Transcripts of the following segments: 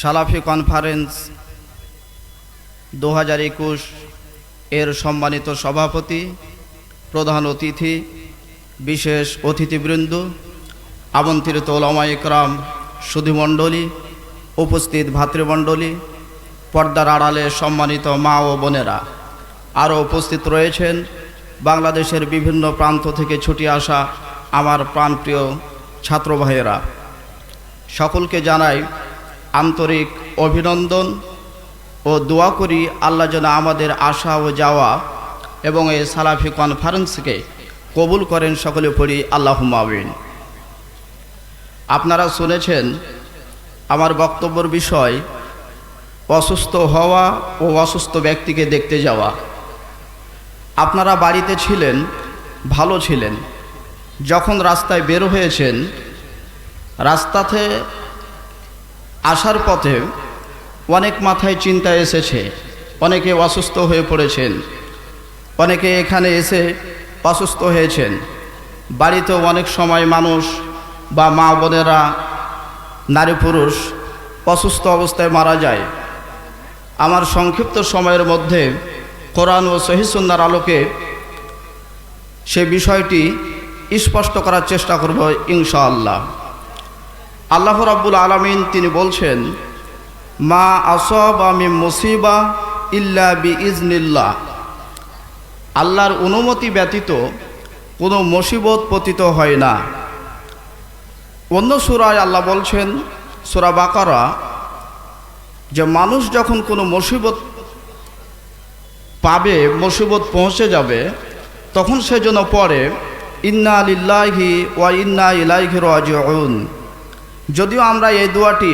সালাফি কনফারেন্স দু হাজার একুশ এর সম্মানিত সভাপতি, প্রধান অতিথি, বিশেষ অতিথিবৃন্দ, আমন্ত্রিত ওলামা ইকরাম সুধীমণ্ডলী, উপস্থিত ভাতৃমণ্ডলী, পর্দার আড়ালে সম্মানিত মা ও বোনেরা। আরও উপস্থিত রয়েছেন বাংলাদেশের বিভিন্ন প্রান্ত থেকে ছুটি আসা আমার প্রাণপ্রিয় ছাত্র ভাইয়েরা সকলকে জানাই আন্তরিক অভিনন্দন ও দোয়া করি আল্লাহ যেন আমাদের আসা ও যাওয়া এবং এই সালাফি কনফারেন্সকে কবুল করেন সকলে পড়ি আল্লাহ মাবিন আপনারা শুনেছেন আমার বক্তব্যের বিষয়, অসুস্থ হওয়া ও অসুস্থ ব্যক্তিকে দেখতে যাওয়া। আপনারা বাড়িতে ছিলেন, ভালো ছিলেন। যখন রাস্তায় বের হয়েছেন, রাস্তাতে আসার পথে অনেক মাথায় চিন্তা এসেছে, অনেকে অসুস্থ হয়ে পড়েছেন, অনেকে এখানে এসে অসুস্থ হয়েছেন। বাড়িতেও অনেক সময় মানুষ বা মা বোনেরা, নারী পুরুষ অসুস্থ অবস্থায় মারা যায়। আমার সংক্ষিপ্ত সময়ের মধ্যে কোরআন ও সহিসুন্নার আলোকে সে বিষয়টি স্পষ্ট করার চেষ্টা করব ইনশাআল্লাহ। আল্লাহ রাব্বুল আলমিন তিনি বলছেন, মা আসব আমি মুসিবা ইল্লা বি ইজনিল্লাহ আল্লাহর অনুমতি ব্যতীত কোনো মুসিবত পতিত হয় না। অন্য সুরায় আল্লাহ বলছেন, সুরা বাকারা, যে মানুষ যখন কোনো মুসিবত পাবে, মুসিবত পৌঁছে যাবে, তখন সে যেন পড়ে, ইন্না আলিল্লাহি ওয়া ইন্না ইলাইহি রাজিউন। যদিও আমরা এই দোয়াটি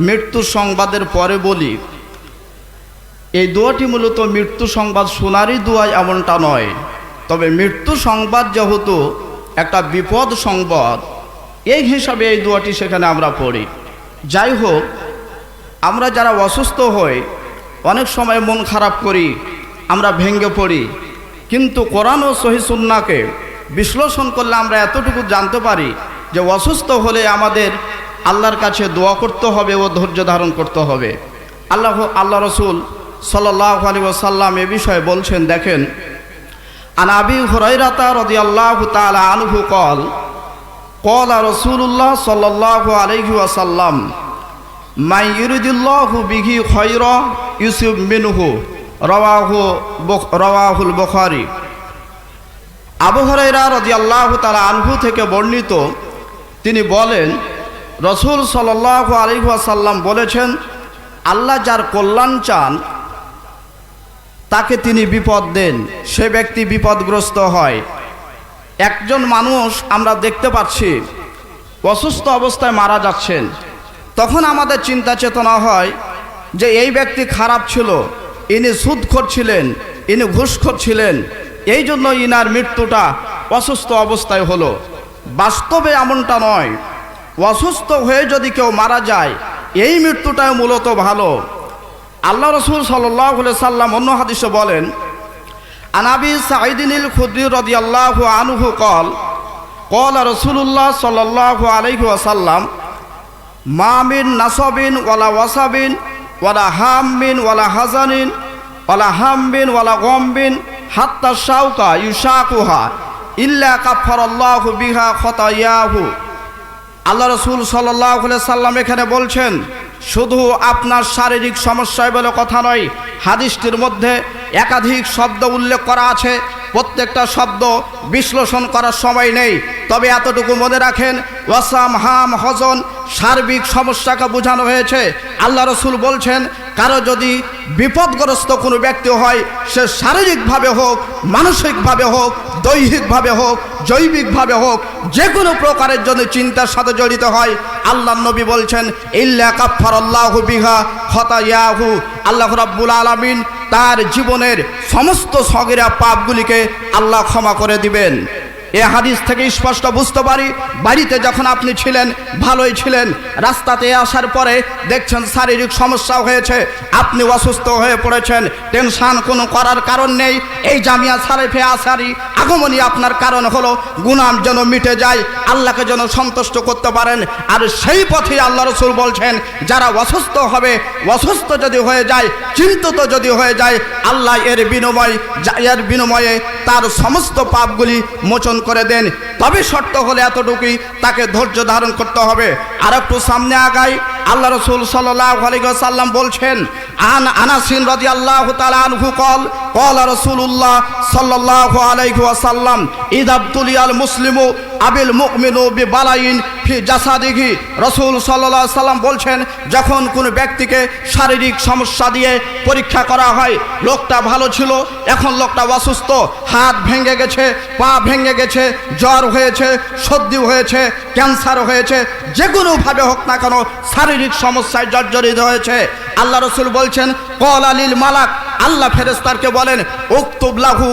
মৃত্যু সংবাদের পরে বলি, এই দোয়াটি মূলত মৃত্যু সংবাদ শোনারই দোয়া এমনটা নয়। তবে মৃত্যু সংবাদ যেহেতু একটা বিপদ সংবাদ, এই হিসাবে এই দোয়াটি সেখানে আমরা পড়ি। যাই হোক, আমরা যারা অসুস্থ হই, অনেক সময় মন খারাপ করি, আমরা ভেঙ্গে পড়ি। কিন্তু কোরআন ও সহিসুন্নাকে বিশ্লেষণ করলে আমরা এতটুকু জানতে পারি যে অসুস্থ হলে আমাদের আল্লাহর কাছে দোয়া করতে হবে ও ধৈর্য ধারণ করতে হবে। আল্লাহ আল্লাহ রসুল সাল্লাহ আলী ওসাল্লাম এ বিষয়ে বলছেন, দেখেন আনাবি হরাইরাতা রদি আল্লাহ তালা আনহু কল কল আর রসুল্লাহ সাল্লাহ আলহি ওয়াসাল্লাম মাই ইরুদুল্লাহু বিঘি খৈর ইউসুফ মিনহু রওয়াহু রওয়াহুল বখারি। আবু হরাইরা রদি আল্লাহ তালা আনহু থেকে বর্ণিত তিনি বলেন, রসুল সাল্লাহ আলিহাসাল্লাম বলেছেন, আল্লাহ যার কল্যাণ চান, তাকে তিনি বিপদ দেন, সে ব্যক্তি বিপদগ্রস্ত হয়। একজন মানুষ আমরা দেখতে পাচ্ছি, অসুস্থ অবস্থায় মারা যাচ্ছেন। তখন আমাদের চিন্তা চেতনা হয় যে এই ব্যক্তি খারাপ ছিল, ইনি সুদ করছিলেন ইনি ঘুষ করছিলেন এই জন্য ইনার মৃত্যুটা অসুস্থ অবস্থায় হলো। বাস্তবে এমনটা নয়। অসুস্থ হয়ে যদি কেউ মারা যায়, এই মৃত্যুটাই মূলত ভালো। আল্লাহ রসুল সাল্লাহ সাল্লাম অন্য হাদিসে বলেন আনাবি সাইদিনিল খুদ্দি রদি আল্লাহ আনুহু কল কল রসুল্লাহ সাল্লাহ আলহি আসাল্লাম মামিন নাসবিন ওয়ালা ওয়াসাবিন, ওয়ালা হামিন ওয়ালা হাজানিন ওয়ালা হামবিন ওয়ালা গমবিন হাত্তা শাউকা ইউশাকুহা। ইল্লা কাফার আল্লাহ বিহা খতায়াহু। আল্লাহ রসুল সাল্লাহ সাল্লাম এখানে বলছেন, শুধু আপনার শারীরিক সমস্যায় বলে কথা নয়, হাদিসটির মধ্যে একাধিক শব্দ উল্লেখ করা আছে, প্রত্যেকটা শব্দ বিশ্লেষণ করার সময় নেই। তবে এতটুকু মনে রাখেন, ওয়াসাম হাম হজন সার্বিক সমস্যাকে বোঝানো হয়েছে। আল্লাহ রসুল বলছেন, কারও যদি বিপদগ্রস্ত কোনো ব্যক্তি হয়, সে শারীরিকভাবে হোক, মানসিকভাবে হোক, দৈহিকভাবে হোক, জৈবিকভাবে হোক, যে কোনো প্রকারের জন্য চিন্তার সাথে জড়িত হয়, আল্লাহ নবী বলছেন, ইল্লা কাফার আল্লাহ বিহা হতায়াহু আল্লাহ রাব্বুল আলমিন তার জীবনের সমস্ত সগিরা পাপগুলিকে আল্লাহ ক্ষমা করে দিবেন। এ হাদিস থেকে স্পষ্ট বুঝতে পারি, বাড়িতে যখন আপনি ছিলেন, ভালোই ছিলেন, রাস্তাতে আসার পরে দেখছেন শারীরিক সমস্যা হয়েছে, আপনি অসুস্থ হয়ে পড়েছেন, টেনশান কোনো করার কারণ নেই, এই জামিয়া সারেফে আসারি আগমনী আপনার কারণ হলো গুনাম যেন মিটে যায়, আল্লাহকে যেন সন্তুষ্ট করতে পারেন, আর সেই পথে আল্লাহ রসুল বলছেন, যারা অসুস্থ হবে, অসুস্থ যদি হয়ে যায়, চিন্তিত যদি হয়ে যায়, আল্লাহ এর বিনিময় এর বিনিময়ে তার সমস্ত পাপগুলি মোচন করে দেন। তবে শর্ত হলে এতটুকুই, তাকে ধৈর্য ধারণ করতে হবে। আর একটু সামনে আগাই আল্লাহ রসুল সাল্লাম বলছেন, আন আনাসিন রাজি আল্লাহ তালু কল কল রসুল্লাহ সাল্লাহ আলাইহি ওয়াসাল্লাম ঈদ আব্দুলিয়াল মুসলিমু আবিল মুকমিনু বি বালাইন ফি জাসাদিহি রসুল সাল্লাহ সাল্লাম বলছেন, যখন কোনো ব্যক্তিকে শারীরিক সমস্যা দিয়ে পরীক্ষা করা হয়, লোকটা ভালো ছিল, এখন লোকটা অসুস্থ, হাত ভেঙে গেছে, পা ভেঙে গেছে, জ্বর হয়েছে, সর্দি হয়েছে, ক্যান্সার হয়েছে যে কোনোভাবে হোক না কেন শারীরিক সমস্যায় জর্জরিত হয়েছে। আল্লাহ রসুল বলছেন কল আলিল মালাক আল্লাহ ফেরেস্তারকে বলেন, উক্তুব লাহু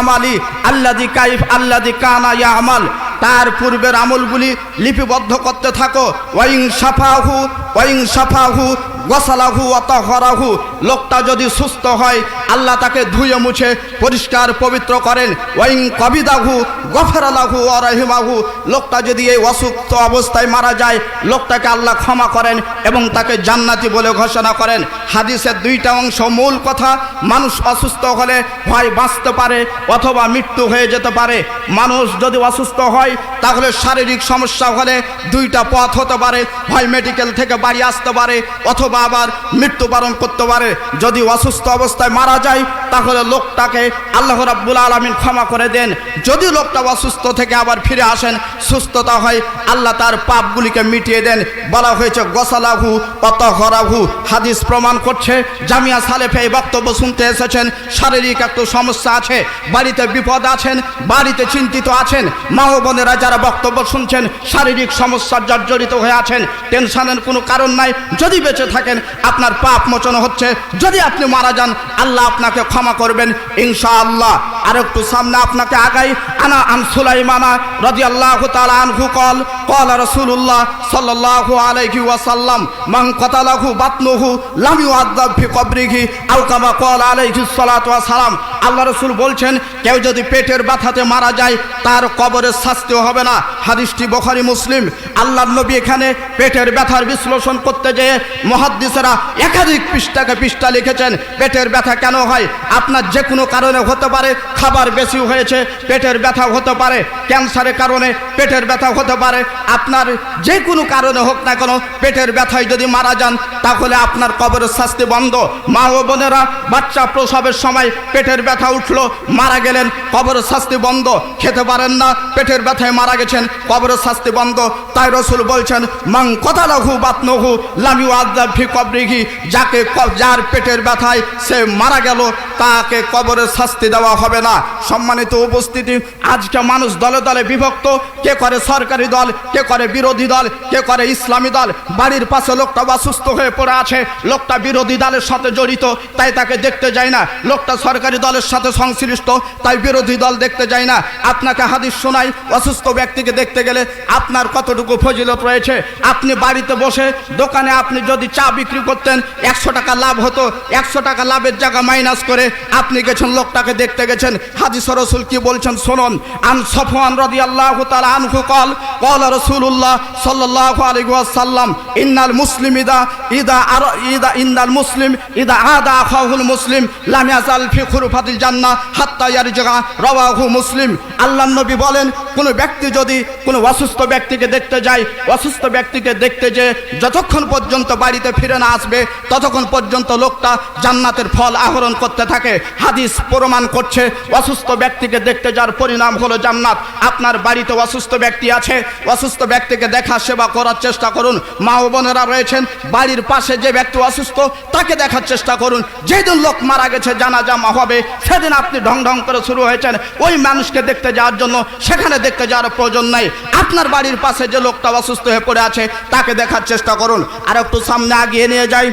আমালি আল্লাদি কাইফ আল্লাদি কানা ইয়া আমাল তার পূর্বের আমলগুলি লিপিবদ্ধ করতে থাকো। ওয়াইং সাফাহু ওয়াইং সাফাহু গসালাহু অতহরাহু লোকটা যদি সুস্থ হয়, আল্লাহ তাকে ধুয়ে মুছে, পরিষ্কার, পবিত্র করেন। ওয়াইং কবিদাহু, গফরালাহু অরহিমাহু লোকটা যদি এই অসুস্থ অবস্থায় মারা যায়, লোকটাকে আল্লাহ ক্ষমা করেন এবং তাকে জান্নাতি বলে ঘোষণা করেন। হাদিসের দুইটা অংশ মূল কথা, মানুষ অসুস্থ হলে হয় বাঁচতে পারে অথবা মৃত্যু হয়ে যেতে পারে। মানুষ যদি অসুস্থ হয়, তাহলে শারীরিক সমস্যা হলে দুইটা পথ হতে পারে। হয় মেডিকেল থেকে বাড়ি আসতে পারে, অথবা আবার মৃত্যুবরণ করতে পারে। যদি অসুস্থ অবস্থায় মারা যায়, তাহলে লোকটাকে আল্লাহ রাব্বুল আলমিন ক্ষমা করে দেন। যদি লোকটা অসুস্থ থেকে আবার ফিরে আসেন, সুস্থতা হয়, আল্লাহ তার পাপগুলিকে মিটিয়ে দেন। বলা হয়েছে, গসালাহু অতহরাহু। হাদিস প্রমাণ করছে, জামিয়া সালেফে এই বক্তব্য শুনতে এসেছেন, শারীরিক একটু সমস্যা আছে, বাড়িতে বিপদ আছেন, বাড়িতে চিন্তিত আছেন। মা বোনেরা যারা বক্তব্য শুনছেন, শারীরিক সমস্যার জর্জরিত হয়ে আছেন, টেনশনের কোনো কারণ নাই। যদি বেঁচে থাকেন আপনার পাপ মোচন হচ্ছে। যদি আপনি মারা যান আল্লাহ আপনাকে ক্ষমা করবেন ইনশাআল্লাহ। আর একটু সামনে আপনাকে আগাই। আনা আন সুলাইমানা রাজি আল্লাহ তালা আনহু কল কল রসুল্লাহ সাল্লাল্লাহু আলাইহি ওয়াসাল্লাম মাং কতালাহু বাতনুহু লাম ইউআযাব ফি কবরিহি আও কামা কল আলাইহি সালাতু ওয়া সালাম আল্লাহ রসুল বলছেন, কেউ যদি পেটের ব্যথাতে মারা যায়, তার কবরের শাস্তি হবে না। হাদিসটি বখারি, মুসলিম। আল্লাহর নবী এখানে পেটের ব্যথার বিশ্লেষণ করতে যেয়ে মহাদ্দিসেরা একাধিক পৃষ্ঠাকে পৃষ্ঠা লিখেছেন, পেটের ব্যথা কেন হয়? আপনার যে কোনো কারণে হতে পারে খাবার বেশি হয়েছে, পেটের ব্যথা হতে পারে, ক্যান্সারের কারণে পেটের ব্যথা হতে পারে। আপনার যে কোনো কারণে হোক না কেন, পেটের ব্যথায় যদি মারা যান, তাহলে আপনার কবরের শাস্তি বন্ধ। মা ও বোনেরা, বাচ্চা প্রসবের সময় পেটের ব্যথা উঠল, মারা গেলেন, কবরের শাস্তি বন্ধ। খেতে পারেন না, পেটের ব্যথায় মারা গেছেন, কবরের শাস্তি বন্ধ। তাই রসুল বলছেন, মাং কথালাহু বাতনহু লামিউ আদাব ফি কবরিহি। যাকে যার পেটের ব্যথায় সে মারা গেল, তাকে কবরের শাস্তি দেওয়া হবে না। সম্মানিত উপস্থিতি। আজকে মানুষ দলে দলে বিভক্ত। কে করে সরকারি দল, কে করে বিরোধী দল, কে করে ইসলামী দল। বাড়ির পাশে লোকটা অসুস্থ হয়ে পড়ে আছে। লোকটা বিরোধী দলের সাথে জড়িত, তাই তাকে দেখতে যায় না। লোকটা সরকারি দলের সাথে সংশ্লিষ্ট, তাই বিরোধী দল দেখতে যায় না। আপনাকে হাদিস শোনাই, অসুস্থ ব্যক্তিকে দেখতে গেলে আপনার কতটুকু ফজিলত রয়েছে? আপনি বাড়িতে বসে দোকানে আপনি যদি চা বিক্রি করতেন, একশো টাকা লাভ হতো। একশো টাকা লাভের জায়গা মাইনাস করে আপনি গেছেন, লোকটাকে দেখতে গেছেন। হাজি সরসুল কি বলছেন? শুনুন। আন সফওয়ান রাদিয়াল্লাহু তাআলা আনহু কল কল রাসূলুল্লাহ সাল্লাল্লাহু আলাইহি ওয়াসাল্লাম, ইন্নাল মুসলিম ইদা ইদা আর, ইদা ইন্নাল মুসলিম, ইদা আদা আখাহুল মুসলিম, লাম ইয়াজাল ফি খুরফাতিল জান্নাহ হাত্তা ইয়ারজা রাওয়াহু মুসলিম। আল্লাহর নবী বলেন কোনো ব্যক্তি যদি কোনো অসুস্থ ব্যক্তিকে দেখতে যায়, অসুস্থ ব্যক্তিকে দেখতে যে যতক্ষণ পর্যন্ত বাড়িতে ফিরে না আসবে, ততক্ষণ পর্যন্ত লোকটা জান্নাতের ফল আহরণ করতে থাকে। হাদিস প্রমাণ করছে, অসুস্থ ব্যক্তিকে দেখতে যার পরিণাম হলো জান্নাত। আপনার বাড়িতে অসুস্থ ব্যক্তি আছে, অসুস্থ ব্যক্তিকে দেখা সেবা করার চেষ্টা করুন। মা ও বোনেরা রয়েছেন, বাড়ির পাশে যে ব্যক্তি অসুস্থ, তাকে দেখার চেষ্টা করুন। যেদিন লোক মারা গেছে জানা জামা হবে, সেদিন আপনি ঢং ঢং করে শুরু হয়েছেন। ওই মানুষকে দেখতে যাওয়ার জন্য সেখানে দেখতে যাওয়ার প্রয়োজন নাই আপনার বাড়ির পাশে যে লোকটা অসুস্থ হয়ে পড়ে আছে তাকে দেখার চেষ্টা করুন আর একটু সামনে আগিয়ে নিয়ে যাই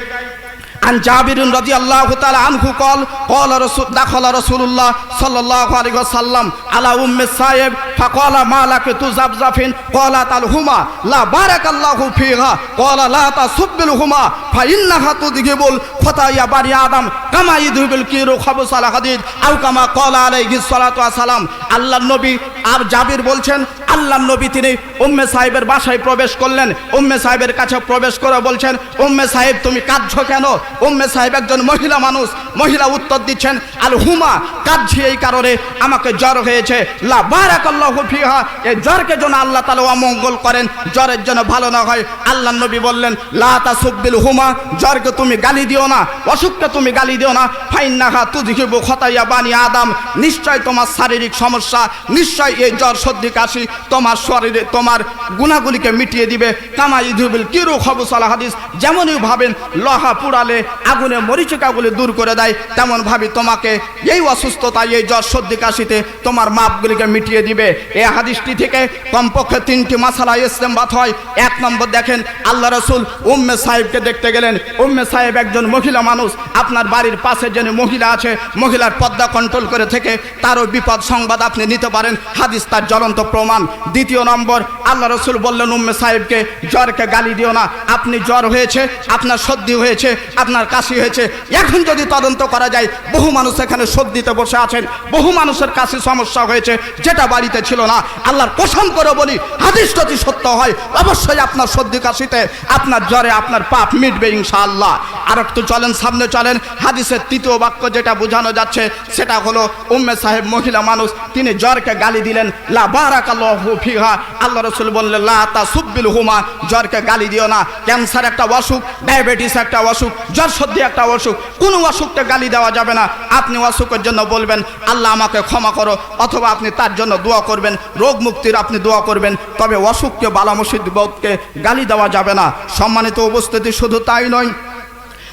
عن جابر رضي الله تعالى عنه قال قال رسول دخل رسول الله صلى الله عليه وسلم على ام السائب فقال ما لك تزبزفين قالت الهما لا بارك الله فيها قال لا تسب الهما فإنها تذهب الخطايا بني آدم কামা ইদুবিল কিরু খবস আল হাদিদ আউ কামা কলা আলাইহি সালাতু সালাম আল্লাহ নবী আর জাবির বলছেন আল্লাহ নবী তিনি উম্মে সাহেবের বাসায় প্রবেশ করলেন। উম্মে সাহেবের কাছে প্রবেশ করে বলছেন, উম্মে সাহেব তুমি কাঁদছো কেন? উম্মে সাহেব একজন মহিলা মানুষ, মহিলা উত্তর দিচ্ছেন, আল হুমা, কাঁদছি এই কারণে আমাকে জ্বর হয়েছে। লা বারাকাল্লাহু ফিহা এই জ্বরকে যেন আল্লাহ তাআলা অমঙ্গল করেন, জ্বরের জন্য ভালো না হয়। আল্লাহ নবী বললেন, লা তাসুব্বিল হুমা, জ্বরকে তুমি গালি দিও না, অসুখকে তুমি গালি দিও না। ফাইন্নাহা তুযহিবু খতায়া বানি আদম, নিশ্চয় তোমার শারীরিক সমস্যা, নিশ্চয় এই জ্বর সর্দি কাশি, তোমার শরীরে, তোমার গুণাগুলিকে মিটিয়ে দিবে। কামা ইদুবিল কিরু খবসাল হাদিস, যেমনই ভাবেন, লোহা পুড়ালে আগুনে মরিচিকাগুলি দূর করে দেয়, তেমন ভাবি তোমাকে এই অসুস্থতা এই জ্বর সর্দি কাশিতে তোমার মাপগুলিকে মিটিয়ে দিবে। এই হাদিসটি থেকে কমপক্ষে তিনটি মাসালা ইস্তেমবাত হয়। এক নম্বর দেখেন, আল্লাহ রসুল উম্মে সাহেবকে দেখতে গেলেন। উম্মে সাহেব একজন মহিলা মানুষ, আপনার বাড়ির পাশে যেন মহিলা আছে, মহিলার পর্দা কন্ট্রোল করে থেকে তারও বিপদ সংবাদ আপনি নিতে পারেন। হাদিস তার জ্বলন্ত প্রমাণ। দ্বিতীয় নম্বর, আল্লাহ রসুল বললেন, উম্মে সাহেবকে জ্বরকে গালি দিও না। আপনি জ্বর হয়েছে, আপনার সর্দি হয়েছে, আপনার কাশি হয়েছে। এখন যদি তদন্ত করা যায়, বহু মানুষ এখানে সর্দিতে বসে আছেন। বহু মানুষের কাশি সমস্যা হয়েছে, যেটা বাড়িতে ছিল না। আল্লাহর কসম করে বলি, হাদিস যদি সত্য হয়, অবশ্যই আপনার সর্দি কাশিতে, আপনার জ্বরে আপনার পাপ মিটবে ইনশাআল্লাহ। আর একটু চলেন, সামনে চলেন। হাদিসের তৃতীয় বাক্য যেটা বোঝানো যাচ্ছে, সেটা হলো, উম্মে সাহেব মহিলা মানুষ, তিনি জ্বরকে গালি দিলেন লা বারাকাল্লাহু ফিহা আল্লাহ রসুল বললেন লা তাসুব্বিল হুমা জ্বরকে গালি দিও না ক্যান্সার একটা অসুখ ডায়াবেটিস একটা অসুখ জ্বর সর্দি একটা অসুখ কোনো অসুখকে গালি দেওয়া যাবে না আপনি অসুখের জন্য বলবেন আল্লাহ আমাকে ক্ষমা করো অথবা আপনি তার জন্য দোয়া করবেন রোগ মুক্তির আপনি দোয়া করবেন তবে অসুখকে বালামসিদকে গালি দেওয়া যাবে না সম্মানিত উপস্থিতি শুধু তাই নয়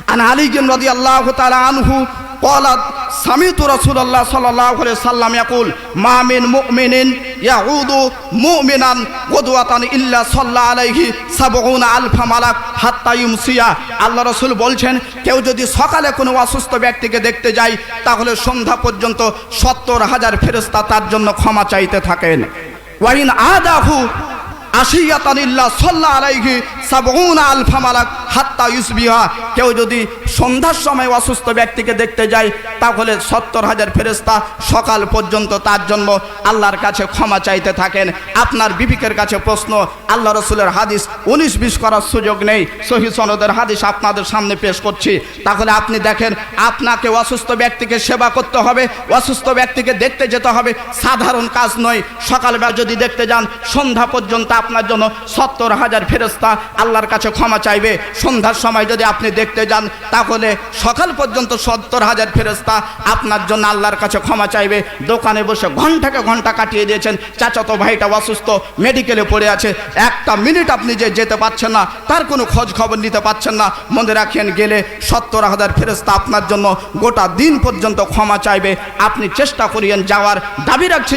আন আলী রদি আল্লাহ তালা আনহু قالت সামিত রসুল্লাহ সাল্লাহ সাল্লাম ইয়াকুল মামিন মুমিনিন ইয়াউদু মুমিনান গদুয়াতান ইল্লা সাল্লাহ আলাইহি সাবউনা আলফা মালাক হাত্তা ইউমসিয়া। আল্লাহ রসুল বলছেন, কেউ যদি সকালে কোনো অসুস্থ ব্যক্তিকে দেখতে যায়, তাহলে সন্ধ্যা পর্যন্ত সত্তর হাজার ফেরস্তা তার জন্য ক্ষমা চাইতে থাকেন। ওয়াইন আদাহু আশিয়াতান ইল্লা সাল্লা আলাইহি সাবউনা আলফা মালাক হাত্তা ইউসবিহা। কেউ যদি সন্ধ্যার সময় অসুস্থ ব্যক্তিকে দেখতে যায় তাহলে সত্তর হাজার ফেরেস্তা সকাল পর্যন্ত তার জন্য আল্লাহর কাছে ক্ষমা চাইতে থাকেন। আপনার বিবেকের কাছে প্রশ্ন, আল্লাহ রসুলের হাদিস উনিশ বিশ করার সুযোগ নেই, সহি সনদের হাদিস আপনাদের সামনে পেশ করছি। তাহলে আপনি দেখেন, আপনাকে অসুস্থ ব্যক্তিকে সেবা করতে হবে, অসুস্থ ব্যক্তিকে দেখতে যেতে হবে, সাধারণ কাজ নয়। সকালবেলা যদি দেখতে যান, সন্ধ্যা পর্যন্ত আপনার জন্য সত্তর হাজার ফেরস্তা আল্লাহর কাছে ক্ষমা চাইবে। সন্ধ্যার সময় যদি আপনি দেখতে যান তাহলে সকাল পর্যন্ত সত্তর হাজার ফেরস্তা আপনার জন্য আল্লাহর কাছে ক্ষমা চাইবে। দোকানে বসে ঘন্টাকে ঘণ্টা কাটিয়ে দিয়েছেন। চাচাতো ভাইটা অসুস্থ মেডিকেলে পড়ে আছে। একটা মিনিট আপনি যে যেতে পাচ্ছেন না, তার কোনো খোঁজ খবর নিতে পাচ্ছেন না। মনে রাখেন, গেলে সত্তর হাজার ফেরস্তা আপনার জন্য গোটা দিন পর্যন্ত ক্ষমা চাইবে। আপনি চেষ্টা করিয়েন যাওয়ার। দাবি রাখছি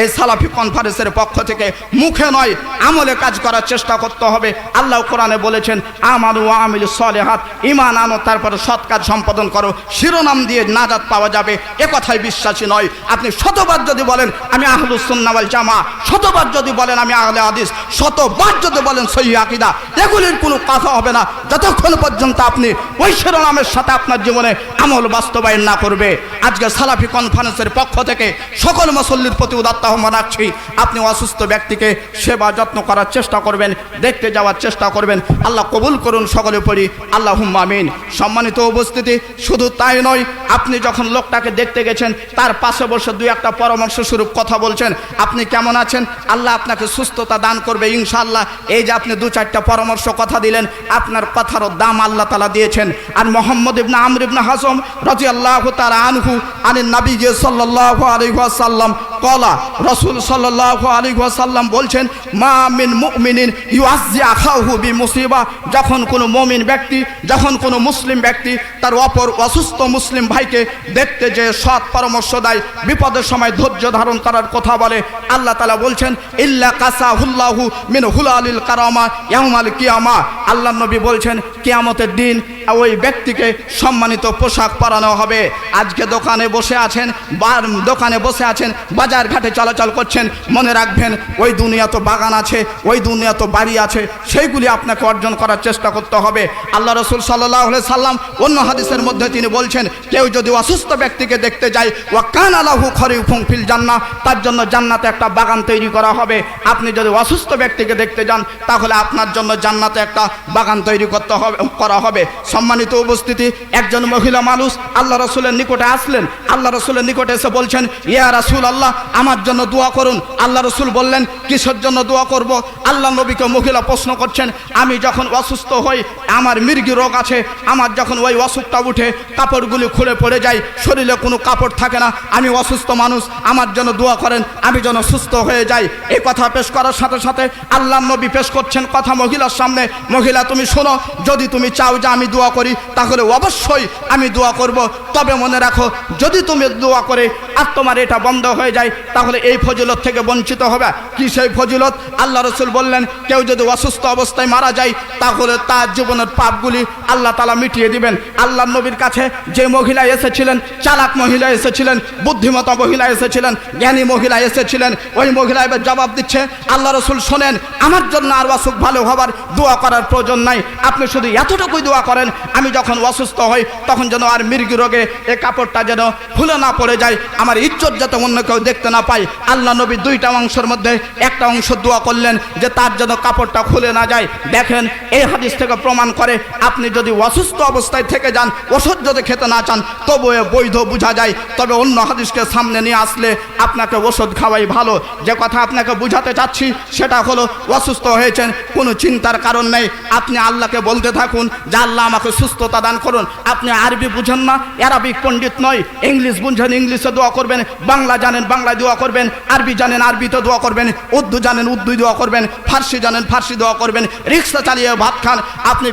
এই সালাফি কনফারেন্সের পক্ষ থেকে, মুখে নয়, আমলে কাজ করার চেষ্টা করতে হবে। আল্লাহ কোরআনে বলেছেন, আমানু আমিল সলেহাত ইমান আনো তারপরে সৎ কাজ সম্পাদন করো। শিরোনাম দিয়ে নাজাত পাওয়া যাবে। এ কথায় বিশ্বাসী নয়। আপনি শতবার যদি বলেন, আমি আহলুস সুন্নাওয়াল জামা শতবার যদি বলেন, আমি আহলে হাদিস শতবার যদি বলেন, সহি আকিদা এগুলির কোনো কথা হবে না। যতক্ষণ পর্যন্ত আপনি ওই শিরোনামের সাথে আপনার জীবনে আমল বাস্তবায়ন না করবে। আজকে সালাফি কনফারেন্সের পক্ষ থেকে সকল মুসল্লির প্রতি উদাত্ত আহ্বান রাখছি। আপনি অসুস্থ ব্যক্তিকে সেবা যত্ন করার চেষ্টা করবেন, দেখতে যাওয়ার চেষ্টা করবেন। আল্লাহ কবুল করুন সকলে পড়ি আল্লাহ আমিন। সম্মানিত উপস্থিতি, শুধু তাই নয়, আপনি যখন লোকটাকে দেখতে গেছেন, তার পাশে বসে দুই একটা পরামর্শ স্বরূপ কথা বলছেন, আপনি কেমন আছেন? আল্লাহ আপনাকে সুস্থতা দান করবে, ইনশাআল্লাহ। এই যে আপনি দু চারটা পরামর্শ কথা দিলেন, আপনার কথারও দাম আল্লাহ তালা দিয়েছেন। আর মোহাম্মদ ইবনা আমর ইবনা হাসম রাজি আল্লাহ তারা আনহু আনিন নাবি সাল্লাহ আলী সাল্লাম কলা রসুল সাল্লাহ আলী সাল্লাম বলছেন, মা মিন মুমিনিন ইউআজি আখাহু বি মুসিবা যখন কোনো মমিন ব্যক্তি, যখন কোনো মুসলিম ব্যক্তি তার অপর অসুস্থ মুসলিম ভাইকে দেখতে যে সৎ পরামর্শ দেয়, বিপদের সময় ধৈর্য ধারণ করার কথা বলে, আল্লাহ তালা বলছেন, ইল্লা কাসা হুল্লাহু মিন হুলা হুলালিল কারামা ইয়ামাল কিয়ামা। আল্লাহ নবী বলছেন, কিয়ামতের দিন ওই ব্যক্তিকে সম্মানিত পোশাক পরানো হবে। আজকে দোকানে বসে আছেন বা দোকানে বসে আছেন, বাজার ঘাটে চলাচল করছেন। মনে রাখবেন, ওই দুনিয়া তো বাগান আছে, ওই দুনিয়া তো বাড়ি আছে, সেইগুলি আপনাকে অর্জন করার চেষ্টা করতে হবে। আল্লাহ রসুল সাল্লাহ সাল্লাম অন্য হাদিসের মধ্যে তিনি বলছেন, কেউ যদি অসুস্থ ব্যক্তিকে দেখতে যায়, ওয়া কান আলাহু খরি ফিল জান্না তার জন্য জান্নাতে একটা বাগান তৈরি করা হবে। আপনি যদি অসুস্থ ব্যক্তিকে দেখতে যান, তাহলে আপনার জন্য জান্নাতে একটা বাগান তৈরি করতে হবে, করা হবে। সম্মানিত উপস্থিতি, একজন মহিলা মানুষ আল্লাহ রসুলের নিকটে আসলেন। আল্লাহ রসুলের নিকটে এসে বলছেন, ইয়া রাসুল আল্লাহ আমার জন্য দোয়া করুন। আল্লাহ রসুল বললেন, কিসের জন্য দোয়া করব? আল্লাহ নবীকে মহিলা প্রশ্ন করছেন, আমি যখন অসুস্থ হই, আমার মৃগী রোগ আছে, আমার যখন ওই অসুখটা উঠে, কাপড়গুলি খুলে পড়ে যায়, শরীরে কোনো কাপড় থাকে না, আমি অসুস্থ মানুষ, আমার জন্য দোয়া করেন, আমি যেন সুস্থ হয়ে যাই। এই কথা পেশ করার সাথে সাথে আল্লাহ নবী পেশ করছেন কথা মহিলার সামনে, মহিলা, তুমি শোনো, যদি তুমি চাও যে আমি দোয়া করি, তাহলে অবশ্যই আমি দোয়া করব। তবে মনে রাখো, যদি তুমি দোয়া করে আর তোমার এটা বন্ধ হয়ে যায়, তাহলে এই ফজিলত থেকে বঞ্চিত হবে। কি সেই ফজিলত? আল্লাহ রসুল বললেন, কেউ যদি অসুস্থ অবস্থায় মারা যায়, তাহলে তার জীবনের পাপগুলি আল্লাহ তালা মিটিয়ে দিবেন। আল্লাহ নবীর কাছে যে মহিলা এসেছিলেন, চালাক মহিলা এসেছিলেন বুদ্ধিমতা মহিলা এসেছিলেন, জ্ঞানী মহিলা এসেছিলেন, ওই মহিলা এবার জবাব দিচ্ছে, আল্লাহ রসুল শোনেন, আমার জন্য আর অসুখ ভালো হবার দোয়া করার প্রয়োজন নাই। আপনি শুধু এতটুকুই দোয়া করেন আমি যখন অসুস্থ হই, তখন যেন আর মৃগী রোগে এ কাপড়টা যেন ফুলে না পড়ে যায়, আমার ইজ্জত যাতে অন্য কেউ দেখতে না পায়। আল্লাহ নবী দুইটা অংশের মধ্যে একটা অংশ দোয়া করলেন যে তার যেন কাপড়টা খুলে না যায়। দেখেন, এই হাদিস থেকে প্রমাণ করে আপনি যদি অসুস্থ অবস্থায় থেকে যান ওষুধ যদি খেতে না চান তবু এ বৈধ বোঝা যায়। তবে অন্য হাদিসকে সামনে নিয়ে আসলে আপনাকে ওষুধ খাওয়াই ভালো। যে কথা আপনাকে বুঝাতে চাচ্ছি, সেটা হলো, অসুস্থ হয়েছেন, কোনো চিন্তার কারণ নেই। আপনি আল্লাহকে বলতে থাকুন যে আল্লাহ আমাকে সুস্থতা দান করুন। আপনি আরবি বুঝেন না অ্যারাবিক পণ্ডিত নয়, ইংলিশ বুঝেন, ইংলিশে দোয়া করবেন, বাংলা জানেন, বাংলায় দোয়া করবেন, আরবি জানেন, আরবিতে দোয়া করবেন, উর্দু জানেন উর্দু দোয়া করবেন, ফার্সি জানেন, ফার্সি দোয়া করবেন, রিক্সা চালিয়ে ভাত খান, আপনি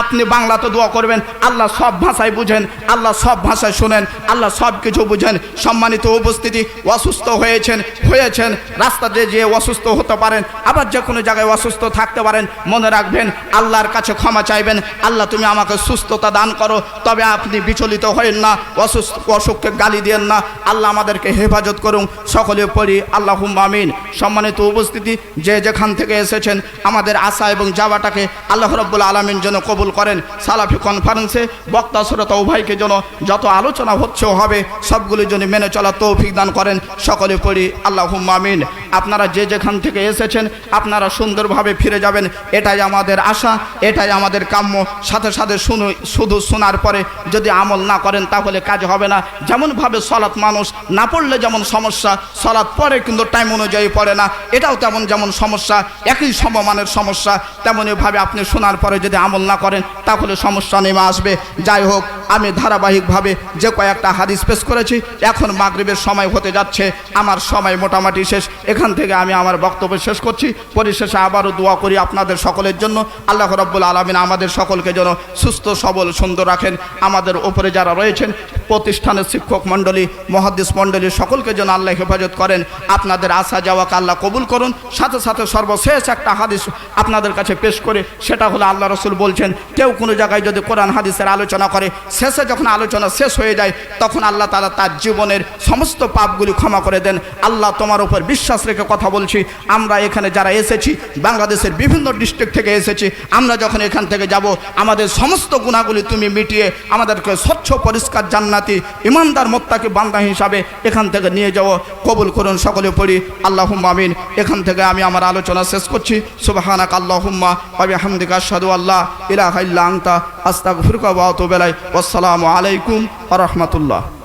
আপনি বাংলাতে দোয়া করবেন, আল্লাহ সব ভাষায় বুঝেন, আল্লাহ সব ভাষায় শোনেন, আল্লাহ সব কিছু বুঝেন, সম্মানিত উপস্থিতি, অসুস্থ হয়েছেন হয়েছেন রাস্তাতে যে অসুস্থ হতে পারেন, আবার যে কোনো জায়গায় অসুস্থ থাকতে পারেন, মনে রাখবেন, আল্লাহর কাছে ক্ষমা চাইবেন, আল্লাহ তুমি আমাকে সুস্থতা দান করো, তবে আপনি বিচলিত হয়েন না, অসুস্থ, অসুখকে গালি দিয়েন না। আল্লাহ আমাদেরকে হেফাজত করুন। সকলে পড়ি আল্লাহ আমিন। সম্মানিত উপস্থিতি, যে যেখান থেকে এসেছেন, আমাদের আশা এবং যাওয়াটাকে আল্লাহ রব্বুল আলমিন যেন কবুল করেন। সালাফি কনফারেন্সে বক্তা শ্রোতা উভয়কে যেন যত আলোচনা হচ্ছে হবে সবগুলির জন্য মেনে চলার তৌফিক দান করেন। সকলে পড়ি আল্লাহ আমিন। আপনারা যে যেখান থেকে এসেছেন, আপনারা সুন্দরভাবে ফিরে যাবেন। এটাই আমাদের আশা, এটাই আমাদের কাম্য। সাথে সাথে শুনু, শুধু শোনার পরে যদি আমল না করেন তাহলে কাজ হবে না। যেমনভাবে সলাৎ মানুষ না পড়লে যেমন সমস্যা, সলাৎ পরে কিন্তু টাইম অনুযায়ী পড়ে না। এটাও তেমন যেমন সমস্যা, একই সমমানের সমস্যা, তেমনইভাবে আপনি শোনার পরে যদি আমল না করেন তাহলে সমস্যা নেমে আসবে। যাই হোক, আমি ধারাবাহিকভাবে যে কয়েকটা হাদিস পেশ করেছি, এখন মাগরিবের সময় হতে যাচ্ছে, আমার সময় মোটামুটি শেষ। এখান থেকে আমি আমার বক্তব্য শেষ করছি। পরিশেষে আবারও দোয়া করি আপনাদের সকলের জন্য। আল্লাহ রব্বুল আলমিন আমাদের সকলকে যেন সুস্থ সবল সুন্দর রাখেন। আমাদের ওপরে যারা রয়েছেন প্রতিষ্ঠানের শিক্ষক মণ্ডলী, মহাদিস মণ্ডলী, সকলকে যেন আল্লাহ হেফাজত করেন। আপনাদের আসা যাওয়াকে আল্লাহ কবুল করুন। সাথে সাথে সর্বশেষ একটা হাদিস আপনাদের কাছে পেশ করে, সেটা হলো আল্লাহ রসুল বলছেন, কেউ কোনো জায়গায় যদি কোরআন হাদিসের আলোচনা করে, শেষে যখন আলোচনা শেষ হয়ে যায়, তখন আল্লাহ তালা তার জীবনের সমস্ত পাপগুলি ক্ষমা করে দেন। আল্লাহ তোমার উপর বিশ্বাস রেখে কথা বলছি, আমরা এখানে যারা এসেছি, বাংলাদেশের বিভিন্ন ডিস্ট্রিক্ট থেকে এসেছি, আমরা যখন এখান থেকে যাব, আমাদের সমস্ত গুণাগুলি তুমি মিটিয়ে আমাদেরকে স্বচ্ছ, পরিষ্কার, জান্নাতি ইমানদার মোত্তাকে বান্দা হিসাবে এখান থেকে নিয়ে যাও, কবুল করুন সকলে পড়ি আল্লাহ আমিন। এখান থেকে আমি আমার আলোচনা শেষ করছি। সুবাহানাক আল্লাহুম্মা আবি হামদিকা সাদু আল্লাহ ইলাহ ইল্লা আনতা, আস্তাগফিরুকা ওয়া আতুবু ইলাইক। আসসালামু আলাইকুম আ রাহমাতুল্লাহ।